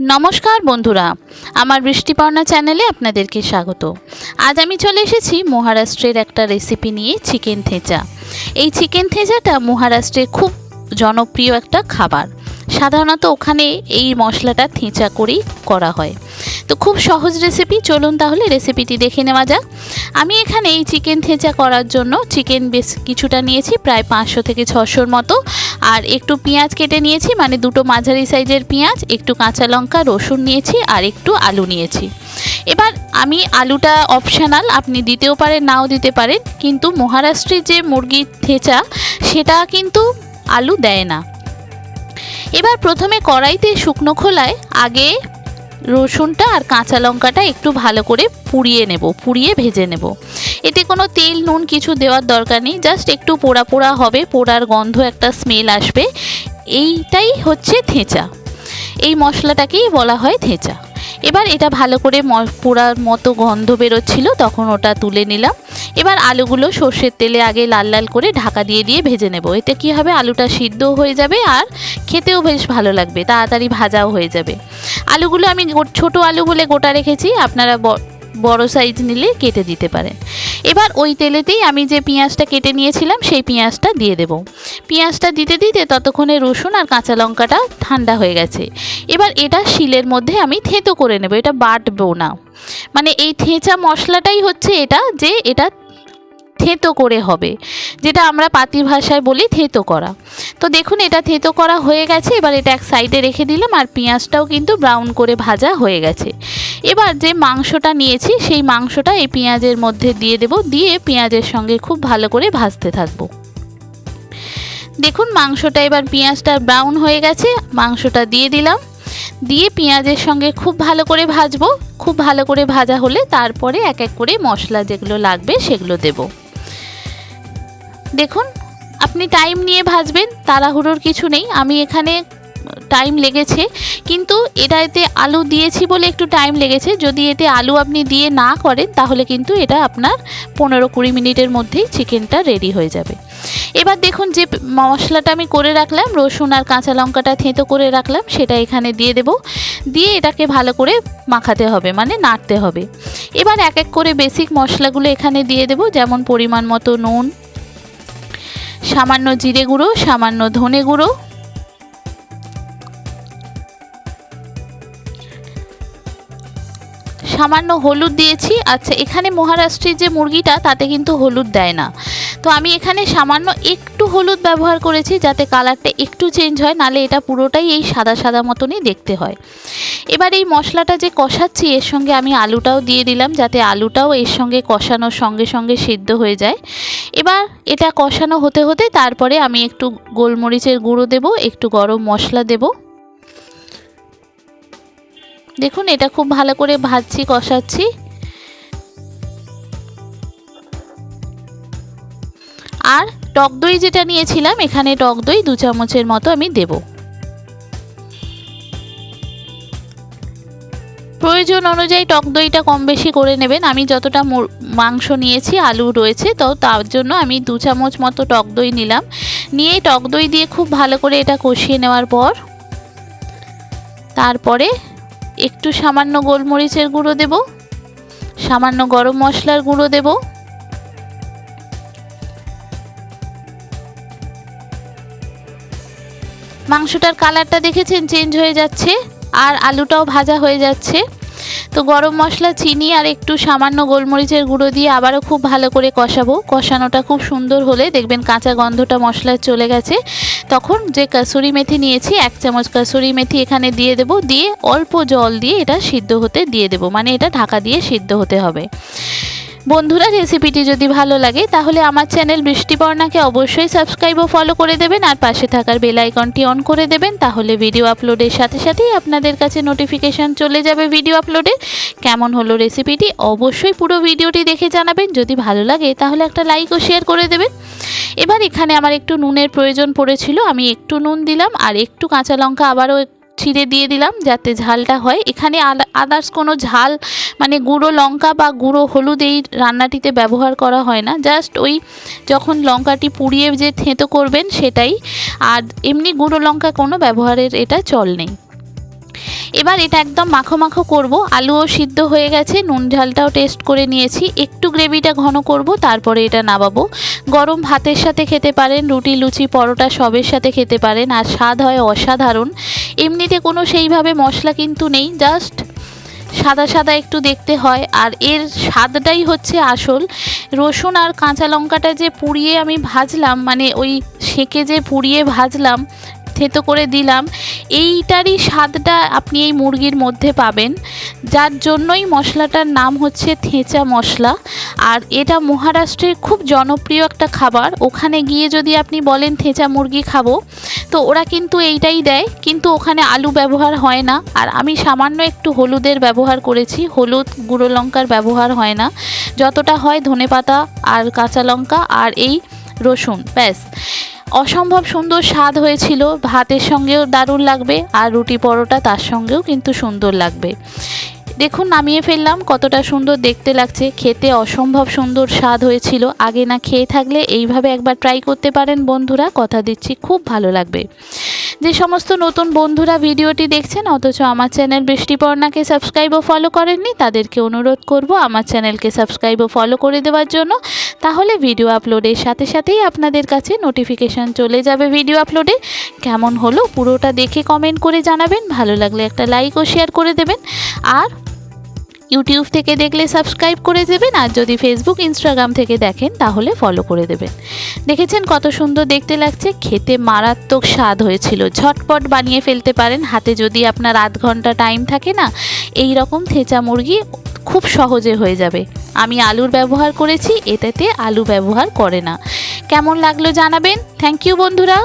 নমস্কার বন্ধুরা, আমার বৃষ্টিপর্ণা চ্যানেলে আপনাদেরকে স্বাগত। আজ আমি চলে এসেছি মহারাষ্ট্রের একটা রেসিপি নিয়ে চিকেন থেঁচা। এই চিকেন থেঁচাটা মহারাষ্ট্রে খুব জনপ্রিয় একটা খাবার। সাধারণত ওখানে এই মশলাটা থেঁচা করেই করা হয়। তো খুব সহজ রেসিপি চলুন তাহলে রেসিপিটি দেখে নেওয়া যাক। আমি এখানে এই চিকেন থেঁচা করার জন্য চিকেন বেশ কিছুটা নিয়েছি, প্রায় পাঁচশো থেকে ছশোর মতো। আর একটু পেঁয়াজ কেটে নিয়েছি মানে দুটো মাঝারি সাইজের পেঁয়াজ, একটু কাঁচা লঙ্কা, রসুন নিয়েছি, আর একটু আলু নিয়েছি। এবার আমি আলুটা অপশানাল আপনি দিতেও পারেন, নাও দিতে পারেন, কিন্তু মহারাষ্ট্রের যে মুরগির থেঁচা, সেটা কিন্তু আলু দেয় না। এবার প্রথমে কড়াইতে শুকনো খোলায় আগে রসুনটা আর কাঁচা লঙ্কাটা একটু ভালো করে পুড়িয়ে নেব, পুড়িয়ে ভেজে নেব। এতে কোনো তেল, নুন কিছু দেওয়ার দরকার নেই, জাস্ট একটু পোড়া পোড়া হবে, পোড়ার গন্ধ একটা স্মেল আসবে। এইটাই হচ্ছে থেঁচা। এই মশলাটাকেই বলা হয় থেঁচা। এবার এটা ভালো করে পোড়ার মতো গন্ধ বেরোচ্ছিল, তখন ওটা তুলে নিলাম। এবার আলুগুলো সর্ষের তেলে আগে লাল লাল করে ঢাকা দিয়ে দিয়ে ভেজে নেব। এতে কি হবে? আলুটা সিদ্ধ হয়ে যাবে আর খেতেও বেশ ভালো লাগবে, তাড়াতাড়ি ভাজাও হয়ে যাবে। আলুগুলো আমি ছোট আলু বলে গোটা রেখেছি, আপনারা বড় সাইজ নিলে কেটে দিতে পারেন। এবার ওই তেলেতেই আমি যে পেঁয়াজটা কেটে নিয়েছিলাম, সেই পেঁয়াজটা দিয়ে দেব। পেঁয়াজটা দিতে দিতে ততক্ষণে রসুন আর কাঁচা লঙ্কাটা ঠান্ডা হয়ে গেছে। এবার এটা শিলের মধ্যে আমি থেঁতো করে নেব, এটা বাটবো না। মানে এই থেঁচা মশলাটাই হচ্ছে এটা যে এটা থেঁতো করে হবে, যেটা আমরা পাতি ভাষায় বলি থেঁতো করা। তো দেখুন, এটা থেঁতো করা হয়ে গেছে, এবার এটা এক সাইডে রেখে দিলাম, আর পেঁয়াজটাও কিন্তু ব্রাউন করে ভাজা হয়ে গেছে। এবার যে মাংসটা নিয়েছি, সেই মাংসটা এই পেঁয়াজের মধ্যে দিয়ে দেব, দিয়ে পেঁয়াজের সঙ্গে খুব ভালো করে ভাজতে থাকব। দেখুন, মাংসটা এবার পেঁয়াজটা ব্রাউন হয়ে গেছে, মাংসটা দিয়ে দিলাম। দিয়ে পেঁয়াজের সঙ্গে খুব ভালো করে ভাজবো, খুব ভালো করে ভাজা হলে তারপরে এক এক করে মশলা যেগুলো লাগবে সেগুলো দেব। দেখুন, আপনি টাইম নিয়ে ভাজবেন, তাড়াহুড়োর কিছু নেই। আমি এখানে টাইম লেগেছে, কিন্তু এটা এতে আলু দিয়েছি বলে একটু টাইম লেগেছে। যদি এতে আলু আপনি দিয়ে না করেন, তাহলে কিন্তু এটা আপনার পনেরো কুড়ি মিনিটের মধ্যেই চিকেনটা রেডি হয়ে যাবে। এবার দেখুন যে মশলাটা আমি করে রাখলাম, রসুন আর কাঁচা লঙ্কাটা থেঁতো করে রাখলাম, সেটা এখানে দিয়ে দেব। দিয়ে এটাকে ভালো করে মাখাতে হবে মানে নাড়তে হবে। এবার এক এক করে বেসিক মশলাগুলো এখানে দিয়ে দেব, যেমন পরিমাণ মতো নুন সামান্য জিরে গুঁড়ো সামান্য ধনে গুঁড়ো সামান্য হলুদ দিয়েছি। আচ্ছা এখানে মহারাষ্ট্রের যে মুরগিটা, তাতে কিন্তু হলুদ দেয় না। তো আমি এখানে সামান্য একটু হলুদ ব্যবহার করেছি যাতে কালারটা একটু চেঞ্জ হয়, নালে এটা পুরোটাই এই সাদা সাদা মতনই দেখতে হয়। এবার এই মশলাটা যে কষাচ্ছি, এর সঙ্গে আমি আলুটাও দিয়ে দিলাম যাতে আলুটাও এর সঙ্গে কষানোর সঙ্গে সঙ্গে সিদ্ধ হয়ে যায়। এবার এটা কষানো হতে হতে তারপরে আমি একটু গোলমরিচের গুঁড়ো দেব, একটু গরম মশলা দেবো। দেখুন, এটা খুব ভালো করে ভাজছি, কষাচ্ছি। আর টক দই যেটা নিয়েছিলাম, এখানে টক দই দু চামচের মতো আমি দেব। প্রয়োজন অনুযায়ী টক দইটা কম বেশি করে নেবেন। আমি যতটা মাংস নিয়েছি, আলু রয়েছে, তো তার জন্য আমি দু চামচ মতো টক দই নিলাম। নিয়ে টক দই দিয়ে খুব ভালো করে এটা কষিয়ে নেওয়ার পর, তারপরে একটু সামান্য গোলমরিচের গুঁড়ো দেব, সামান্য গরম মশলার গুঁড়ো দেব। মাংসটার কালারটা দেখেছেন? চেঞ্জ হয়ে যাচ্ছে, আর আলুটাও ভাজা হয়ে যাচ্ছে। তো গরম মশলা, চিনি আর একটু সামান্য গোলমরিচের গুঁড়ো দিয়ে আবারও খুব ভালো করে কষাবো। কষানোটা খুব সুন্দর হলে দেখবেন কাঁচা গন্ধটা মশলায় চলে গেছে। তখন যে কাসুরি মেথি নিয়েছি, এক চামচ কাসুরি মেথি এখানে দিয়ে দেব। দিয়ে অল্প জল দিয়ে এটা সিদ্ধ হতে দিয়ে দেব। মানে এটা ঢাকা দিয়ে সিদ্ধ হতে হবে। বন্ধুরা, রেসিপিটি যদি ভালো লাগে, তাহলে আমার চ্যানেল বৃষ্টিপর্ণাকে অবশ্যই সাবস্ক্রাইব ও ফলো করে দেবেন আর পাশে থাকার বেল আইকনটি অন করে দেবেন, তাহলে ভিডিও আপলোডের সাথে সাথেই আপনাদের কাছে নোটিফিকেশান চলে যাবে ভিডিও আপলোডে কেমন হলো রেসিপিটি অবশ্যই পুরো ভিডিওটি দেখে জানাবেন, যদি ভালো লাগে তাহলে একটা লাইক ও শেয়ার করে দেবেন। এবার এখানে আমার একটু নুনের প্রয়োজন পড়েছিল, আমি একটু নুন দিলাম, আর একটু কাঁচা লঙ্কা আবারও ছিঁড়ে দিয়ে দিলাম যাতে ঝালটা হয়। এখানে আদার্স কোনো ঝাল মানে গুঁড়ো লঙ্কা বা গুঁড়ো হলুদ এই রান্নাটিতে ব্যবহার করা হয় না। জাস্ট ওই যখন লঙ্কাটি পুড়িয়ে যে থেঁতো করবেন সেটাই। আর এমনি গুঁড়ো লঙ্কা কোনো ব্যবহারের এটা চল নেই। এবার এটা একদম মাখো মাখো করব। আলুও সিদ্ধ হয়ে গেছে, নুন ঝালটাও টেস্ট করে নিয়েছি। একটু গ্রেভিটা ঘন করব, তারপরে এটা নামাবো। গরম ভাতের সাথে খেতে পারেন, রুটি, লুচি, পরোটা সবের সাথে খেতে পারেন, আর স্বাদ হয় অসাধারণ। এমনিতে কোনো সেইভাবে মশলা কিন্তু নেই জাস্ট সাদা সাদা একটু দেখতে হয়। আর এর স্বাদটাই হচ্ছে আসল। রসুন আর কাঁচা লঙ্কাটা যে পুড়িয়ে আমি ভাজলাম মানে ওই সেকে যে পুড়িয়ে ভাজলাম থেতো করে দিলাম। এইটারই স্বাদটা আপনি এই মুরগির মধ্যে পাবেন। যার জন্যই মশলাটার নাম হচ্ছে থেঁচা মশলা। আর এটা মহারাষ্ট্রের খুব জনপ্রিয় একটা খাবার। ওখানে গিয়ে যদি আপনি বলেন থেঁচা মুরগি খাব, তো ওরা কিন্তু এইটাই দেয়। কিন্তু ওখানে আলু ব্যবহার হয় না। আর আমি সামান্য একটু হলুদের ব্যবহার করেছি। হলুদ, গুঁড়ো লঙ্কার ব্যবহার হয় না। যতটা হয় ধনেপাতা আর কাঁচা লঙ্কা আর এই রসুন, ব্যাস। অসম্ভব সুন্দর স্বাদ হয়েছিল। ভাতের সঙ্গেও দারুণ লাগবে আর রুটি পরোটা তার সঙ্গেও কিন্তু সুন্দর লাগবে। দেখুন, নামিয়ে ফেললাম। কতটা সুন্দর দেখতে লাগছে। খেতে অসম্ভব সুন্দর স্বাদ হয়েছিল। আগে না খেয়ে থাকলে এইভাবে একবার ট্রাই করতে পারেন বন্ধুরা। কথা দিচ্ছি, খুব ভালো লাগবে। যে সমস্ত নতুন বন্ধুরা ভিডিওটি দেখছেন, অথচ আমার চ্যানেল বৃষ্টিপর্ণাকে সাবস্ক্রাইব ও ফলো করেননি, তাদেরকে অনুরোধ করব আমার চ্যানেলকে সাবস্ক্রাইব ও ফলো করে দেওয়ার জন্য। তাহলে ভিডিও আপলোডের সাথে সাথেই আপনাদের কাছে নোটিফিকেশান চলে যাবে ভিডিও আপলোডে কেমন হলো পুরোটা দেখে কমেন্ট করে জানাবেন। ভালো লাগলে একটা লাইক ও শেয়ার করে দেবেন। আর ইউটিউব থেকে দেখলে সাবস্ক্রাইব করে দেবেন, আর যদি ফেসবুক ইনস্টাগ্রাম থেকে দেখেন, তাহলে ফলো করে দেবেন। দেখেছেন কত সুন্দর দেখতে লাগছে? খেতে মারাত্মক স্বাদ হয়েছিল। ঝটপট বানিয়ে ফেলতে পারেন। হাতে যদি আপনার আধ ঘণ্টা টাইম থাকে না, এই রকম থেঁচা মুরগি খুব সহজে হয়ে যাবে। আমি আলুর ব্যবহার করেছি, এটাতে আলু ব্যবহার করে না। কেমন লাগল জানাবেন? থ্যাংক ইউ বন্ধুরা।